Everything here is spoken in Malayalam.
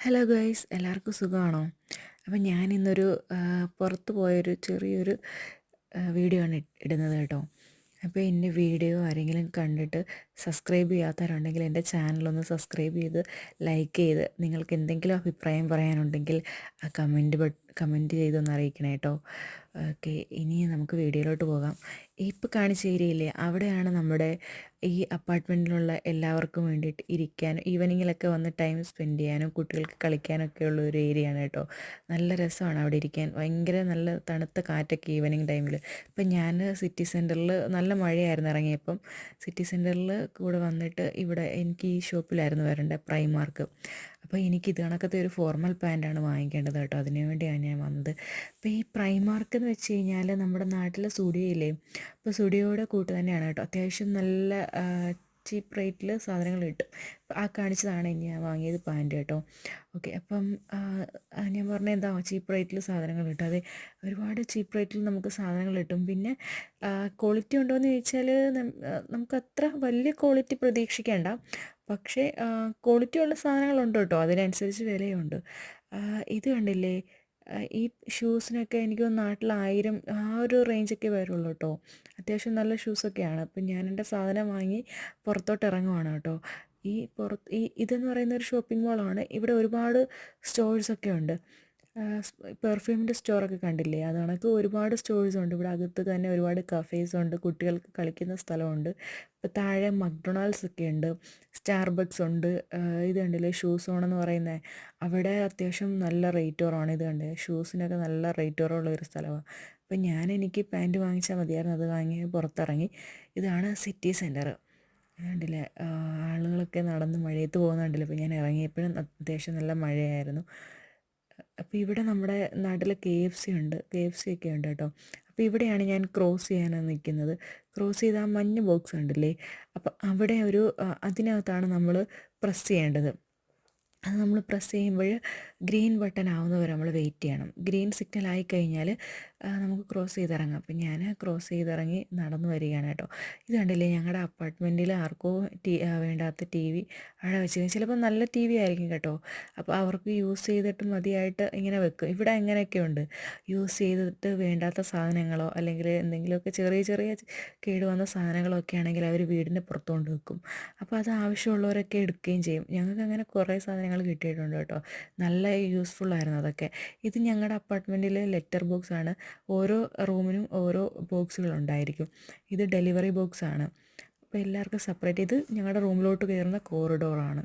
ഹലോ ഗൈസ് എല്ലാവർക്കും സുഖമാണോ? അപ്പം ഞാൻ ഇന്നൊരു പുറത്ത് പോയൊരു ചെറിയൊരു വീഡിയോ ആണ് ഇടുന്നത് കേട്ടോ. അപ്പോൾ എന്റെ വീഡിയോ ആരെങ്കിലും കണ്ടിട്ട് സബ്സ്ക്രൈബ് ചെയ്യാത്തവരുണ്ടെങ്കിൽ എന്റെ ചാനലൊന്ന് സബ്സ്ക്രൈബ് ചെയ്ത് ലൈക്ക് ചെയ്ത് നിങ്ങൾക്ക് എന്തെങ്കിലും അഭിപ്രായം പറയാനുണ്ടെങ്കിൽ ആ കമന്റ് കമന്റ് ചെയ്തൊന്ന് അറിയിക്കണേ കേട്ടോ ഓക്കെ ഇനി നമുക്ക് വീഡിയോയിലോട്ട് പോകാം. ഇപ്പോൾ കാണിച്ച ഏരിയയില്ലേ അവിടെയാണ് നമ്മുടെ ഈ അപ്പാർട്ട്മെന്റിലുള്ള എല്ലാവർക്കും വേണ്ടിയിട്ട് ഇരിക്കാനും ഈവനിങ്ങിലൊക്കെ വന്ന് ടൈം സ്പെൻഡ് ചെയ്യാനും കുട്ടികൾക്ക് കളിക്കാനൊക്കെ ഉള്ള ഒരു ഏരിയ ആണ് കേട്ടോ നല്ല രസമാണ് അവിടെ ഇരിക്കാൻ. ഭയങ്കര നല്ല തണുത്ത കാറ്റൊക്കെ ഈവനിങ് ടൈമിൽ ഇപ്പം ഞാൻ സിറ്റി സെന്ററിൽ നല്ല മഴയായിരുന്നു ഇറങ്ങിയപ്പം. സിറ്റി സെന്ററിൽ കൂടെ വന്നിട്ട് ഇവിടെ എനിക്ക് ഈ ഷോപ്പിലായിരുന്നു വരേണ്ടത് പ്രൈമാർക്ക് അപ്പോൾ എനിക്ക് ഇത് കണക്കത്തെ ഒരു ഫോർമൽ പാന്റാണ് വാങ്ങിക്കേണ്ടത് കേട്ടോ. അതിനു വേണ്ടിയാണ് ഞാൻ വന്നത്. അപ്പോൾ ഈ പ്രൈമാർക്ക് എന്ന് വെച്ച് കഴിഞ്ഞാൽ നമ്മുടെ നാട്ടിലെ സ്റ്റുഡിയോ ഇല്ലേ? അപ്പോൾ സ്റ്റുഡിയോയുടെ കൂട്ട് തന്നെയാണ് കേട്ടോ. അത്യാവശ്യം നല്ല ചീപ്പ് റേറ്റിൽ സാധനങ്ങൾ കിട്ടും. ആ കാണിച്ചതാണ് ഞാൻ വാങ്ങിയത് പാന്റ് കേട്ടോ. ഓക്കെ അപ്പം ഞാൻ പറഞ്ഞ എന്താ ചീപ്പ് റേറ്റിൽ സാധനങ്ങൾ കിട്ടും. അതെ ഒരുപാട് ചീപ്പ് റേറ്റിൽ നമുക്ക് സാധനങ്ങൾ കിട്ടും. പിന്നെ ക്വാളിറ്റി ഉണ്ടോ എന്ന് ചോദിച്ചാൽ അത്ര വലിയ ക്വാളിറ്റി പ്രതീക്ഷിക്കേണ്ട. പക്ഷേ ക്വാളിറ്റി ഉള്ള സാധനങ്ങളുണ്ട് കേട്ടോ. അതിനനുസരിച്ച് വിലയുണ്ട്. ഇത് കണ്ടില്ലേ? ഈ ഷൂസിനൊക്കെ എനിക്ക് നാട്ടിൽ ആയിരം ആ ഒരു റേഞ്ചൊക്കെ വരുള്ളൂ കേട്ടോ അത്യാവശ്യം നല്ല ഷൂസൊക്കെയാണ് അപ്പം ഞാൻ എന്റെ സാധനം വാങ്ങി പുറത്തോട്ട് ഇറങ്ങുവാണ് കേട്ടോ. ഈ പുറത്ത് ഈ ഇതെന്ന് പറയുന്ന ഒരു ഷോപ്പിംഗ് മോളാണ് ഇവിടെ ഒരുപാട് സ്റ്റോഴ്സൊക്കെ ഉണ്ട്. പെർഫ്യൂമിന്റെ സ്റ്റോറൊക്കെ കണ്ടില്ലേ? അത് കണക്ക് ഒരുപാട് സ്റ്റോഴ്സ് ഉണ്ട്. ഇവിടെ അകത്ത് തന്നെ ഒരുപാട് കഫേസ് ഉണ്ട്. കുട്ടികൾക്ക് കളിക്കുന്ന സ്ഥലമുണ്ട്. ഇപ്പോൾ താഴെ മക്ഡൊണാൾഡ്സ് ഒക്കെ ഉണ്ട്. സ്റ്റാർബക്സ് ഉണ്ട്. ഇത് കണ്ടില്ലേ? ഷൂസ് ഓണെന്ന് പറയുന്നത് അവിടെ അത്യാവശ്യം നല്ല റേറ്റ് കുറവാണ് ഇത് കണ്ടേ. ഷൂസിനൊക്കെ നല്ല റേറ്റ് കുറവുള്ള ഒരു സ്ഥലമാണ് അപ്പം ഞാൻ എനിക്ക് പാന്റ് വാങ്ങിച്ചാൽ മതിയായിരുന്നു. അത് വാങ്ങി പുറത്തിറങ്ങി. ഇതാണ് സിറ്റി സെന്റർ കണ്ടില്ലേ? ആളുകളൊക്കെ നടന്ന് മഴയത്ത് പോകുന്നുണ്ടല്ലോ അപ്പോൾ ഞാൻ ഇറങ്ങിയപ്പോഴും അത്യാവശ്യം നല്ല മഴയായിരുന്നു. അപ്പോൾ ഇവിടെ നമ്മുടെ നാട്ടിൽ കെ എഫ് സി ഉണ്ട്. കെ എഫ് സി ഒക്കെ ഉണ്ട് കേട്ടോ. അപ്പോൾ ഇവിടെയാണ് ഞാൻ ക്രോസ് ചെയ്യാനാണ് നിൽക്കുന്നത് ക്രോസ് ചെയ്ത ആ മഞ്ഞ ബോക്സ് ഉണ്ടല്ലേ? അപ്പോൾ അവിടെ ഒരു അതിനകത്താണ് നമ്മൾ പ്രസ് ചെയ്യേണ്ടത്. അത് നമ്മൾ പ്രസ് ചെയ്യുമ്പോൾ ഗ്രീൻ ബട്ടൺ ആവുന്നവരെ നമ്മൾ വെയിറ്റ് ചെയ്യണം. ഗ്രീൻ സിഗ്നൽ ആയി കഴിഞ്ഞാൽ നമുക്ക് ക്രോസ് ചെയ്തിറങ്ങാം. അപ്പം ഞാൻ ക്രോസ് ചെയ്തിറങ്ങി നടന്നു വരികയാണ് കേട്ടോ. ഇത് കണ്ടില്ലേ ഞങ്ങളുടെ അപ്പാർട്ട്മെന്റിൽ ആർക്കോ ടി വേണ്ടാത്ത ടി വി അവിടെ വെച്ചിരുന്നു ചിലപ്പോൾ നല്ല ടി വി ആയിരിക്കും കേട്ടോ. അപ്പോൾ അവർക്ക് യൂസ് ചെയ്തിട്ട് മതിയായിട്ട് ഇങ്ങനെ വെക്കും. ഇവിടെ അങ്ങനെയൊക്കെ ഉണ്ട്. യൂസ് ചെയ്തിട്ട് വേണ്ടാത്ത സാധനങ്ങളോ അല്ലെങ്കിൽ എന്തെങ്കിലുമൊക്കെ ചെറിയ ചെറിയ കേടുവന്ന സാധനങ്ങളോ ഒക്കെ ആണെങ്കിൽ അവർ വീടിന്റെ പുറത്തുകൊണ്ട് വെക്കും. അപ്പോൾ അത് ആവശ്യമുള്ളവരൊക്കെ എടുക്കുകയും ചെയ്യും. ഞങ്ങൾക്ക് അങ്ങനെ കുറേ സാധനങ്ങൾ കിട്ടിയിട്ടുണ്ട് കേട്ടോ. നല്ല യൂസ്ഫുൾ അതൊക്കെ. ഇത് ഞങ്ങളുടെ അപ്പാർട്ട്മെന്റിലെ ലെറ്റർ ബോക്സ് ആണ് ഓരോ റൂമിനും ഓരോ ബോക്സുകൾ ഉണ്ടായിരിക്കും ഇത് ഡെലിവറി ബോക്സ് ആണ് അപ്പോൾ എല്ലാവർക്കും സെപ്പറേറ്റ് ഇത് ഞങ്ങളുടെ റൂമിലോട്ട് കയറുന്ന കോറിഡോറാണ്